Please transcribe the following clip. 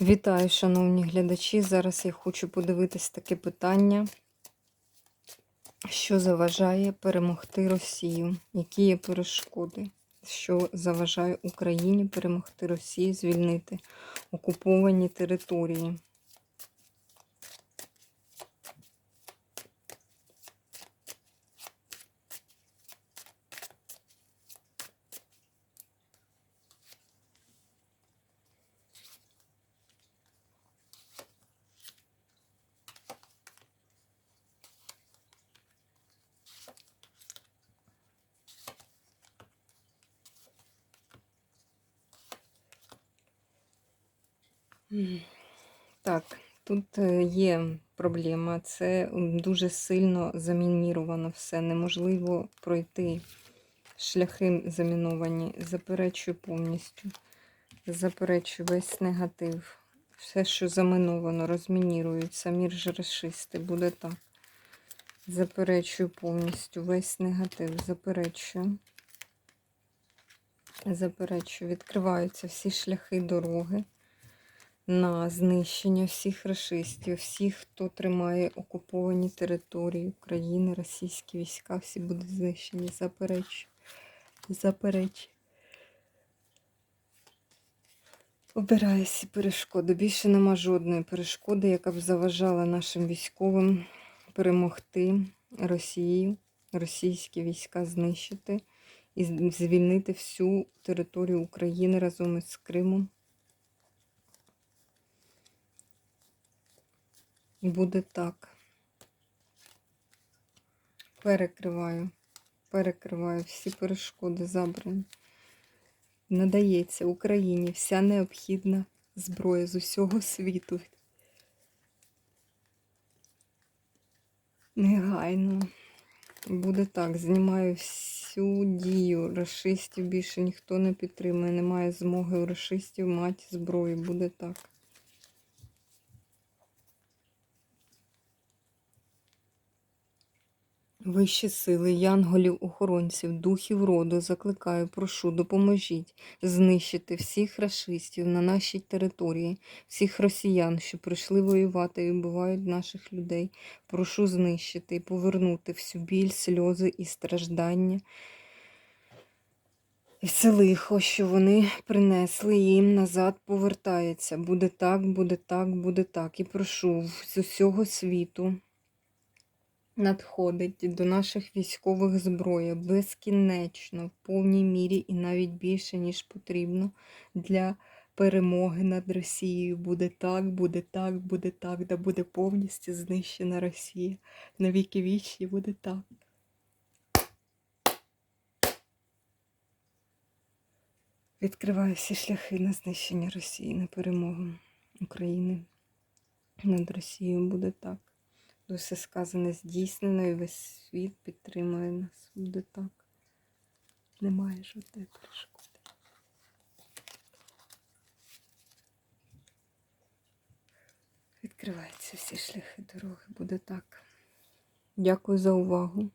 Вітаю, шановні глядачі. Зараз я хочу подивитись таке питання, що заважає перемогти Росію, які є перешкоди, що заважає Україні перемогти Росію, звільнити окуповані території. Так, тут е, є проблема. Це дуже сильно замініровано все. Неможливо пройти шляхи заміновані. Заперечую повністю. Заперечую весь негатив. Все, що заміновано, розмінірують. Самі ж расисти. Буде так. Заперечую повністю весь негатив. Заперечую. Заперечую. Відкриваються всі шляхи дороги на знищення всіх расистів, всіх, хто тримає окуповані території України, російські війська, всі будуть знищені. Заперечую. Заперечую. Обираю всі перешкоди. Більше нема жодної перешкоди, яка б заважала нашим військовим перемогти Росію, російські війська знищити і звільнити всю територію України разом із Кримом. Буде так. Перекриваю. Перекриваю всі перешкоди забрані. Надається Україні вся необхідна зброя з усього світу. Негайно. Буде так. Знімаю всю дію. Рашистів більше ніхто не підтримує. Немає змоги у рашистів мати зброю. Буде так. Вищі сили, янголів, охоронців, духів роду, закликаю, прошу, допоможіть знищити всіх рашистів на нашій території, всіх росіян, що прийшли воювати і вбивають наших людей. Прошу знищити і повернути всю біль, сльози і страждання. І все лихо, що вони принесли їм назад, повертається. Буде так, буде так, буде так. І прошу з усього світу надходить до наших військових зброя безкінечно, в повній мірі і навіть більше, ніж потрібно для перемоги над Росією. Буде так, буде так, буде так, да буде повністю знищена Росія. На віки вічні буде так. Відкриваю всі шляхи на знищення Росії, на перемогу України над Росією буде так. Усе сказане здійснено і весь світ підтримує нас. Буде так. Немає жодної перешкоди. Відкриваються всі шляхи дороги. Буде так. Дякую за увагу.